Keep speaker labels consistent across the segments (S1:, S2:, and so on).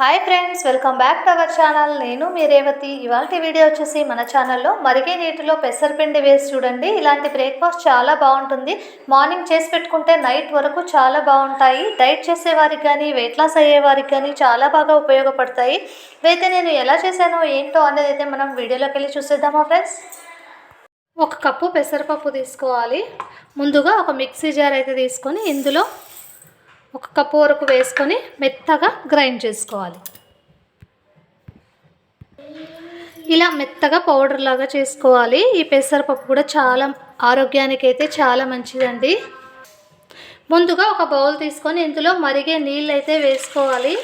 S1: Hi friends welcome back to our channel నేను మీ రేవతి. ఇవాళ వీడియో వచ్చేసి మన ఛానల్లో మరిగే నీటిలో పెసరపిండి వేసి చూడండి. ఇలాంటి బ్రేక్ఫాస్ట్ చాలా బాగుంటుంది. మార్నింగ్ చేసి పెట్టుకుంటే నైట్ వరకు చాలా బాగుంటాయి. డైట్ చేసేవారికి కానీ వెయిట్ లాస్ అయ్యేవారికి కానీ చాలా బాగా ఉపయోగపడతాయి. అయితే నేను ఎలా చేశానో ఏంటో అనేది అయితే మనం వీడియోలోకి వెళ్ళి చూసేద్దామా ఫ్రెండ్స్ ఒక కప్పు పెసరపప్పు తీసుకోవాలి. ముందుగా ఒక మిక్సీ జార్ అయితే తీసుకొని ఇందులో ఒక కప్పు వరకు వేసుకొని మెత్తగా గ్రైండ్ చేసుకోవాలి. ఇలా మెత్తగా పౌడర్ లాగా చేసుకోవాలి. ఈ పెసరపప్పు కూడా చాలా ఆరోగ్యానికి అయితే చాలా మంచిదండి. ముందుగా ఒక బౌల్ తీసుకొని ఇందులో మరిగే నీళ్ళు అయితే వేసుకోవాలి.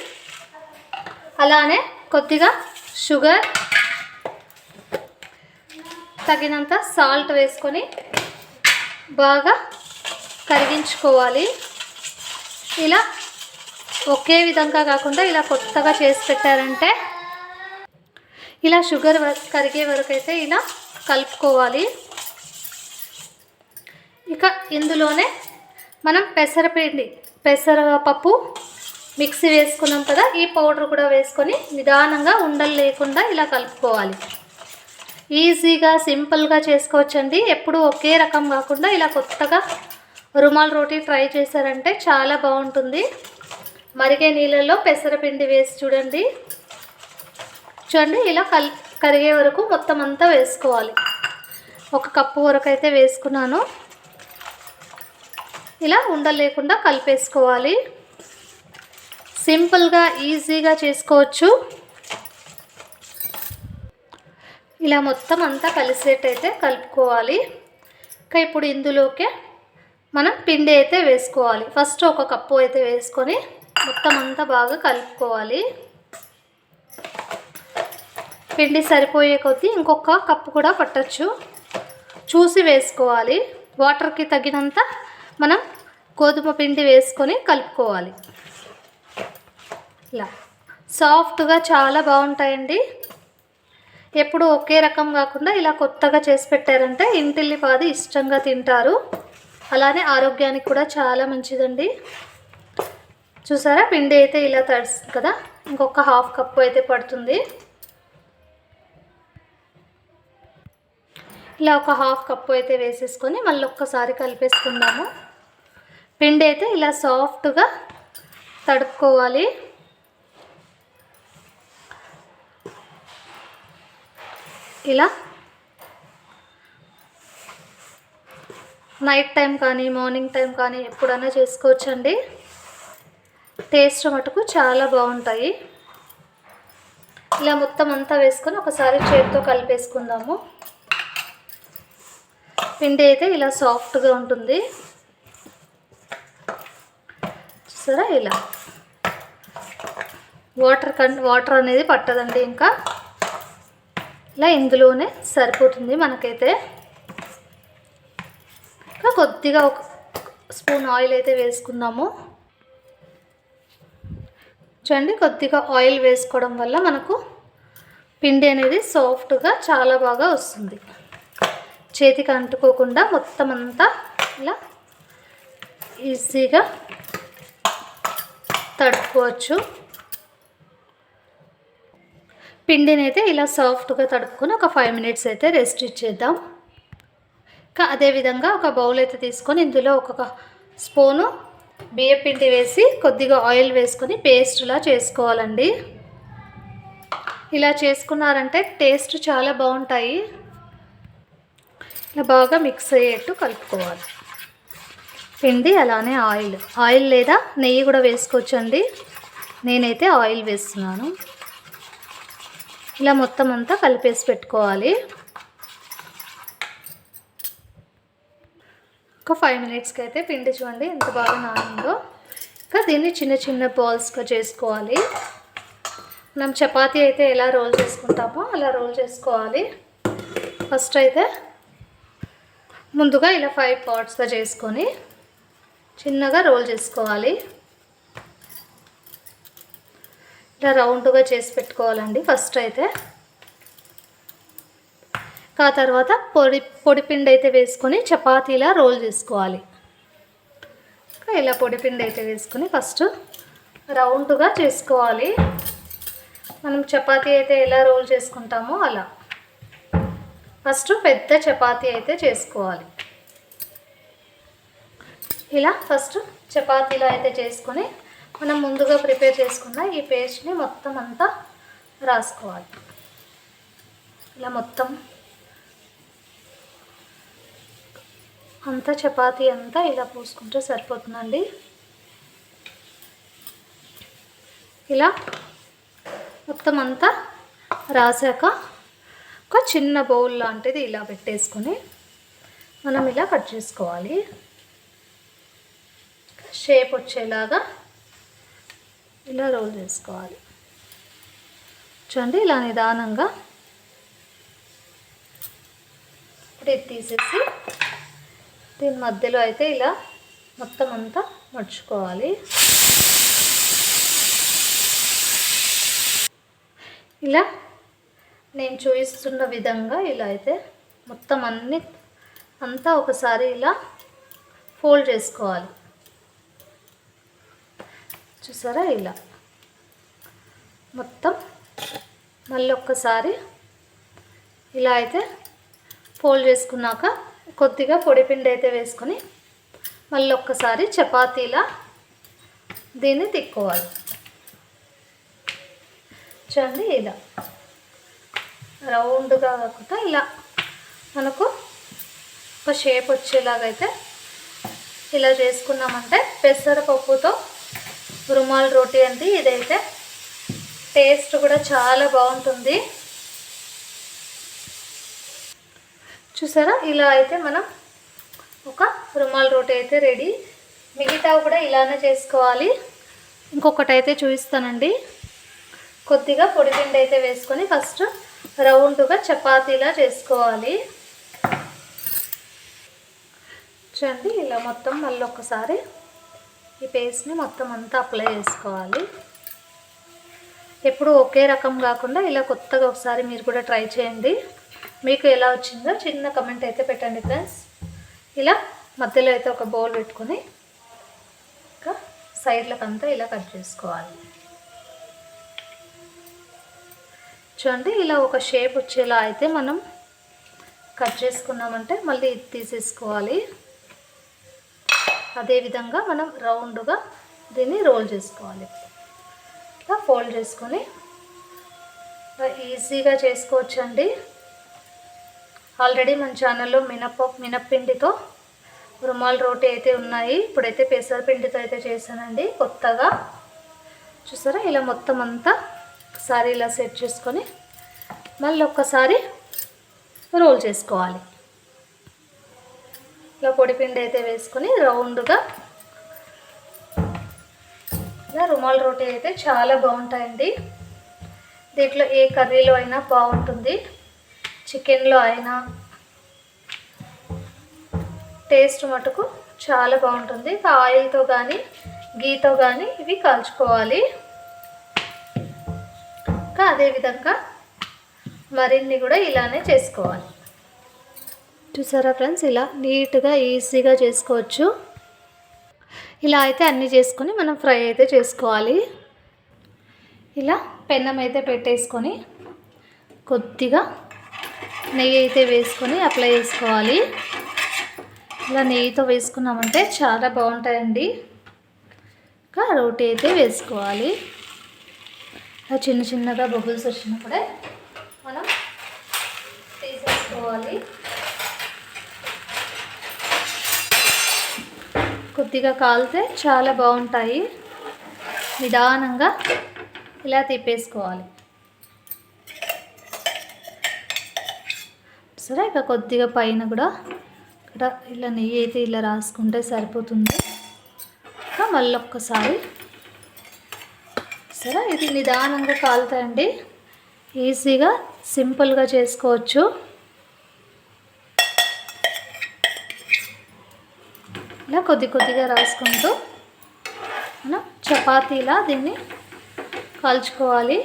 S1: అలానే కొద్దిగా షుగర్ తగినంత సాల్ట్ వేసుకొని బాగా కరిగించుకోవాలి. ఇలా ఒకే విధంగా కాకుండా ఇలా కొత్తగా చేసి పెట్టారంటే ఇలా షుగర్ కరిగే వరకు అయితే ఇలా కలుపుకోవాలి. ఇక ఇందులోనే మనం పెసరపిండి పెసరపప్పు మిక్సీ వేసుకున్నాం కదా ఈ పౌడర్ కూడా వేసుకొని నిదానంగా ఉండలు లేకుండా ఇలా కలుపుకోవాలి. ఈజీగా సింపుల్గా చేసుకోవచ్చండి. ఎప్పుడు ఒకే రకం కాకుండా ఇలా కొత్తగా రుమాల్ రోటీ ట్రై చేశారంటే చాలా బాగుంటుంది. మరిగే నీళ్ళల్లో పెసరపిండి వేసి చూడండి. చూడండి ఇలా కల్ కరిగే వరకు మొత్తం అంతా వేసుకోవాలి. ఒక కప్పు వరకు అయితే వేసుకున్నాను. ఇలా ఉండలేకుండా కలిపేసుకోవాలి. సింపుల్గా ఈజీగా చేసుకోవచ్చు. ఇలా మొత్తం అంతా కలిసేటైతే కలుపుకోవాలి. ఇంకా ఇప్పుడు ఇందులోకే మనం పిండి అయితే వేసుకోవాలి. ఫస్ట్ ఒక కప్పు అయితే వేసుకొని మొత్తం అంతా బాగా కలుపుకోవాలి. పిండి సరిపోయే కొద్దీ ఇంకొక కప్పు కూడా పట్టచ్చు. చూసి వేసుకోవాలి. వాటర్కి తగినంత మనం గోధుమ పిండి వేసుకొని కలుపుకోవాలి. ఇలా. సాఫ్ట్గా చాలా బాగుంటాయండి. ఎప్పుడు ఒకే రకం కాకుండా ఇలా కొత్తగా చేసి పెట్టారంటే ఇంటిల్లిపాది ఇష్టంగా తింటారు. అలానే ఆరోగ్యానికి కూడా చాలా మంచిదండి. చూసారా? పిండి అయితే ఇలా తడుస్తుంది కదా? ఇంకొక హాఫ్ కప్పు అయితే పడుతుంది. ఇలా ఒక హాఫ్ కప్పు అయితే వేసేసుకొని మళ్ళీ ఒక్కసారి కలిపేసుకుందాము. పిండి అయితే ఇలా సాఫ్ట్గా తడుపుకోవాలి. ఇలా నైట్ టైం కానీ మార్నింగ్ టైం కానీ ఎప్పుడైనా చేసుకోవచ్చండి. టేస్ట్ మటుకు చాలా బాగుంటాయి. ఇలా మొత్తం అంతా వేసుకొని ఒకసారి చేతితో కలిపేసుకుందాము. పిండి అయితే ఇలా సాఫ్ట్గా ఉంటుంది. చూసారా ఇలా? వాటర్ కన్ వాటర్ అనేది పట్టదండి ఇంకా. ఇలా ఇందులోనే సరిపోతుంది మనకైతే. కొద్దిగా ఒక స్పూన్ ఆయిల్ అయితే వేసుకుందాము. చూడండి కొద్దిగా ఆయిల్ వేసుకోవడం వల్ల మనకు పిండి అనేది సాఫ్ట్గా చాలా బాగా వస్తుంది. చేతికి అంటుకోకుండా మొత్తం అంతా ఇలా ఈజీగా తడుపుకోవచ్చు. పిండిని అయితే ఇలా సాఫ్ట్గా తడుపుకొని ఒక ఫైవ్ మినిట్స్ అయితే రెస్ట్ ఇచ్చేద్దాం. అదేవిధంగా ఒక బౌల్ అయితే తీసుకొని ఇందులో ఒక స్పూను బియ్య పిండి వేసి కొద్దిగా ఆయిల్ వేసుకొని పేస్ట్లా చేసుకోవాలండి. ఇలా చేసుకున్నారంటే టేస్ట్ చాలా బాగుంటాయి. ఇలా బాగా మిక్స్ అయ్యేట్టు కలుపుకోవాలి. పిండి అలానే ఆయిల్ ఆయిల్ లేదా నెయ్యి కూడా వేసుకోవచ్చండి. నేనైతే ఆయిల్ వేస్తున్నాను. ఇలా మొత్తం అంతా కలిపేసి పెట్టుకోవాలి. ఒక ఫైవ్ మినిట్స్కి అయితే పిండి చూడండి ఎంత బాగా నానిందో. ఇంకా దీన్ని చిన్న చిన్న బాల్స్గా చేసుకోవాలి. మనం చపాతీ అయితే ఎలా రోల్ చేసుకుంటామో అలా రోల్ చేసుకోవాలి. ఫస్ట్ అయితే ముందుగా ఇలా ఫైవ్ పార్ట్స్గా చేసుకొని చిన్నగా రోల్ చేసుకోవాలి. ఇలా రౌండ్గా చేసి పెట్టుకోవాలండి. ఫస్ట్ అయితే ఆ తర్వాత పొడి పొడిపిండి అయితే వేసుకొని చపాతీలా రోల్ చేసుకోవాలి. ఇలా పొడిపిండి అయితే వేసుకొని ఫస్ట్ రౌండ్గా చేసుకోవాలి. మనం చపాతీ అయితే ఎలా రోల్ చేసుకుంటామో అలా. ఫస్ట్ పెద్ద చపాతీ అయితే చేసుకోవాలి. ఇలా ఫస్ట్ చపాతీలో అయితే చేసుకొని మనం ముందుగా ప్రిపేర్ చేసుకున్న ఈ పేస్ట్ని మొత్తం అంతా రాసుకోవాలి. ఇలా మొత్తం అంతా చపాతీ అంతా ఇలా పూసుకుంటే సరిపోతుందండి. ఇలా మొత్తం అంతా రాసాక ఒక చిన్న బౌల్ లాంటిది ఇలా పెట్టేసుకొని మనం ఇలా కట్ చేసుకోవాలి. షేప్ వచ్చేలాగా ఇలా రోల్ చేసుకోవాలి. చూడండి ఇలా నిదానంగా ఇప్పుడు ఇది తీసేసి దీని మధ్యలో అయితే ఇలా మొత్తం అంతా మడుచుకోవాలి. ఇలా నేను చూపిస్తున్న విధంగా ఇలా అయితే మొత్తం అన్ని అంతా ఒకసారి ఇలా ఫోల్డ్ చేసుకోవాలి. చూసారా ఇలా మొత్తం మళ్ళీ ఒక్కసారి ఇలా అయితే ఫోల్డ్ చేసుకున్నాక కొద్దిగా పొడిపిండి అయితే వేసుకొని మళ్ళీ ఒక్కసారి చపాతీలా దీన్ని తిక్కోవాలి. చూడండి ఇలా రౌండ్గా కాకుండా ఇలా మనకు ఒక షేప్ వచ్చేలాగైతే ఇలా చేసుకున్నామంటే పెసరపప్పుతో రుమాల్ రోటీ అండి. ఇదైతే టేస్ట్ కూడా చాలా బాగుంటుంది. చూసారా? ఇలా అయితే మనం ఒక రుమాల్ రోటీ అయితే రెడీ. మిగతా కూడా ఇలానే చేసుకోవాలి. ఇంకొకటి అయితే చూపిస్తానండి. కొద్దిగా పొడిపిండి అయితే వేసుకొని ఫస్ట్ రౌండ్గా చపాతీలా చేసుకోవాలి. చూడండి ఇలా మొత్తం మళ్ళీ ఒకసారి ఈ పేస్ట్ని మొత్తం అంతా అప్లై చేసుకోవాలి. ఎప్పుడు ఒకే రకం కాకుండా ఇలా కొత్తగా ఒకసారి మీరు కూడా ట్రై చేయండి. మీకు ఎలా వచ్చిందో చిన్న కమెంట్ అయితే పెట్టండి ఫ్రెండ్స్ ఇలా మధ్యలో అయితే ఒక బౌల్ పెట్టుకొని ఇంకా సైడ్లకు అంతా ఇలా కట్ చేసుకోవాలి. చూడండి ఇలా ఒక షేప్ వచ్చేలా అయితే మనం కట్ చేసుకున్నామంటే మళ్ళీ ఇది తీసేసుకోవాలి. అదేవిధంగా మనం రౌండ్గా దీన్ని రోల్ చేసుకోవాలి. ఇలా ఫోల్డ్ చేసుకొని ఈజీగా చేసుకోవచ్చండి. ఆల్రెడీ మన ఛానల్లో మినప్పప్పు మినప్పిండితో రుమాల్ రోటీ అయితే ఉన్నాయి. ఇప్పుడైతే పెసరపిండితో అయితే చేశానండి. కొత్తగా. చూసారా? ఇలా మొత్తం అంతా ఒకసారి ఇలా సెట్ చేసుకొని మళ్ళీ ఒక్కసారి రోల్ చేసుకోవాలి. ఇలా పొడిపిండి అయితే వేసుకొని రౌండ్గా ఇలా రుమాల్ రోటీ అయితే చాలా బాగుంటాయండి. దీంట్లో ఏ కర్రీలో అయినా బాగుంటుంది. చికెన్లో అయినా టేస్ట్ మటుకు చాలా బాగుంటుంది. ఆయిల్తో కానీ గీతో కానీ ఇవి కాల్చుకోవాలి. ఇంకా అదేవిధంగా మరిన్ని కూడా ఇలానే చేసుకోవాలి. చూసారా ఫ్రెండ్స్? ఇలా నీట్గా ఈజీగా చేసుకోవచ్చు. ఇలా అయితే అన్నీ చేసుకొని మనం ఫ్రై అయితే చేసుకోవాలి. ఇలా పెన్నం అయితే పెట్టేసుకొని కొద్దిగా నెయ్యి అయితే వేసుకొని అప్లై చేసుకోవాలి. ఇలా నెయ్యితో వేసుకున్నామంటే చాలా బాగుంటాయండి. ఇంకా రోటీ అయితే వేసుకోవాలి. ఇలా చిన్న చిన్నగా బబుల్స్ వచ్చినప్పుడే మనం తీసేసుకోవాలి. కొద్దిగా కాలితే చాలా బాగుంటాయి. నిదానంగా ఇలా తిప్పేసుకోవాలి. సరే ఇక కొద్దిగా పైన కూడా ఇక్కడ ఇలా నెయ్యి అయితే ఇలా రాసుకుంటే సరిపోతుంది. ఇంకా మళ్ళీ ఒక్కసారి సరే ఇది నిదానంగా కాలుతాయండి. ఈజీగా సింపుల్గా చేసుకోవచ్చు. ఇలా కొద్ది కొద్దిగా రాసుకుంటూ మనం చపాతీలా దీన్ని కాల్చుకోవాలి.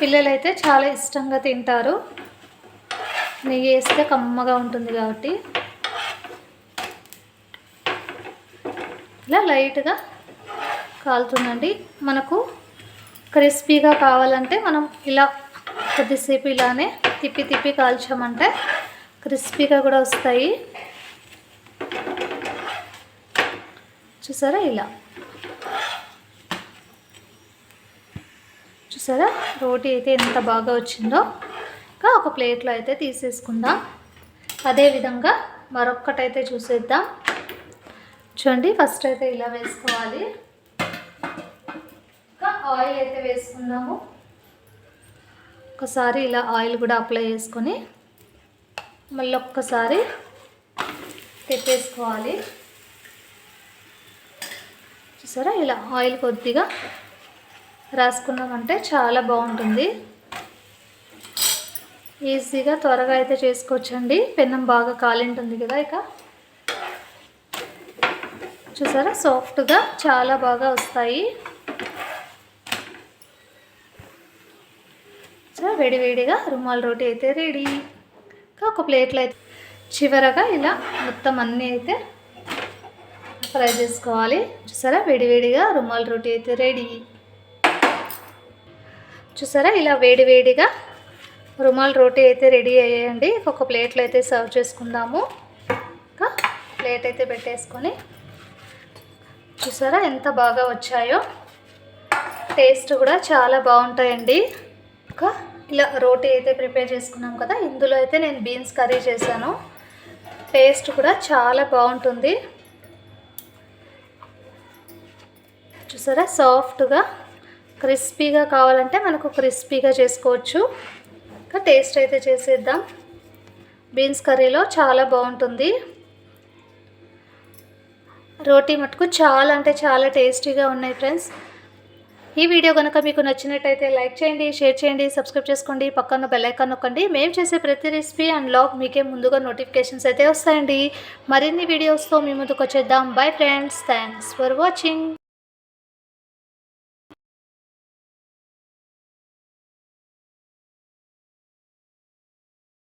S1: పిల్లలైతే చాలా ఇష్టంగా తింటారు. నెయ్యి వేస్తే కమ్మగా ఉంటుంది కాబట్టి. ఇలా లైట్గా కాలుతుందండి. మనకు క్రిస్పీగా కావాలంటే మనం ఇలా కొద్దిసేపు ఇలానే తిప్పి తిప్పి కాల్చామంటే క్రిస్పీగా కూడా వస్తాయి. చూసారా ఇలా? చూసారా? రోటీ అయితే ఎంత బాగా వచ్చిందో. ఒక ప్లేట్లో అయితే తీసేసుకుందాం. అదేవిధంగా మరొక్కటైతే చూసేద్దాం. చూడండి ఫస్ట్ అయితే ఇలా వేసుకోవాలి. ఇంకా ఆయిల్ అయితే వేసుకుందాము. ఒకసారి ఇలా ఆయిల్ కూడా అప్లై చేసుకొని మళ్ళీ ఒక్కసారి తిప్పేసుకోవాలి. చూసారా? ఇలా ఆయిల్ కొద్దిగా రాసుకున్నామంటే చాలా బాగుంటుంది. ఈజీగా త్వరగా అయితే చేసుకోవచ్చండి. పెన్నం బాగా కాలింటుంది కదా ఇక. చూసారా? సాఫ్ట్గా చాలా బాగా వస్తాయి. సో వేడివేడిగా రుమాల్ రోటీ అయితే రెడీ. ఇంకా ఒక ప్లేట్లో అయితే చివరగా ఇలా మొత్తం అన్నీ అయితే ఫ్రై చేసుకోవాలి. చూసారా? వేడివేడిగా రుమాల్ రోటీ అయితే రెడీ. చూసారా? ఇలా వేడివేడిగా రుమాల్ రోటీ అయితే రెడీ అయ్యాయండి. ఒక ప్లేట్లో అయితే సర్వ్ చేసుకుందాము. ఇంకా ప్లేట్ అయితే పెట్టేసుకొని చూసారా ఎంత బాగా వచ్చాయో. టేస్ట్ కూడా చాలా బాగుంటాయండి. ఇంకా ఇలా రోటీ అయితే ప్రిపేర్ చేసుకున్నాం కదా. ఇందులో అయితే నేను బీన్స్ కర్రీ చేశాను. టేస్ట్ కూడా చాలా బాగుంటుంది. చూసారా సాఫ్ట్గా క్రిస్పీగా కావాలంటే మనకు క్రిస్పీగా చేసుకోవచ్చు. ఇంకా టేస్ట్ అయితే చేసేద్దాం. బీన్స్ కర్రీలో చాలా బాగుంటుంది. రోటీ మటుకు చాలా అంటే చాలా టేస్టీగా ఉన్నాయి ఫ్రెండ్స్ ఈ వీడియో కనుక మీకు నచ్చినట్టయితే లైక్ చేయండి షేర్ చేయండి సబ్స్క్రైబ్ చేసుకోండి పక్కన బెల్లైకాన్ నొక్కండి. మేము చేసే ప్రతి రెసిపీ అండ్ లాగ్ మీకే ముందుగా నోటిఫికేషన్స్ అయితే వస్తాయండి. మరిన్ని వీడియోస్తో మీ ముందుకు వచ్చేద్దాం bye friends thanks for watching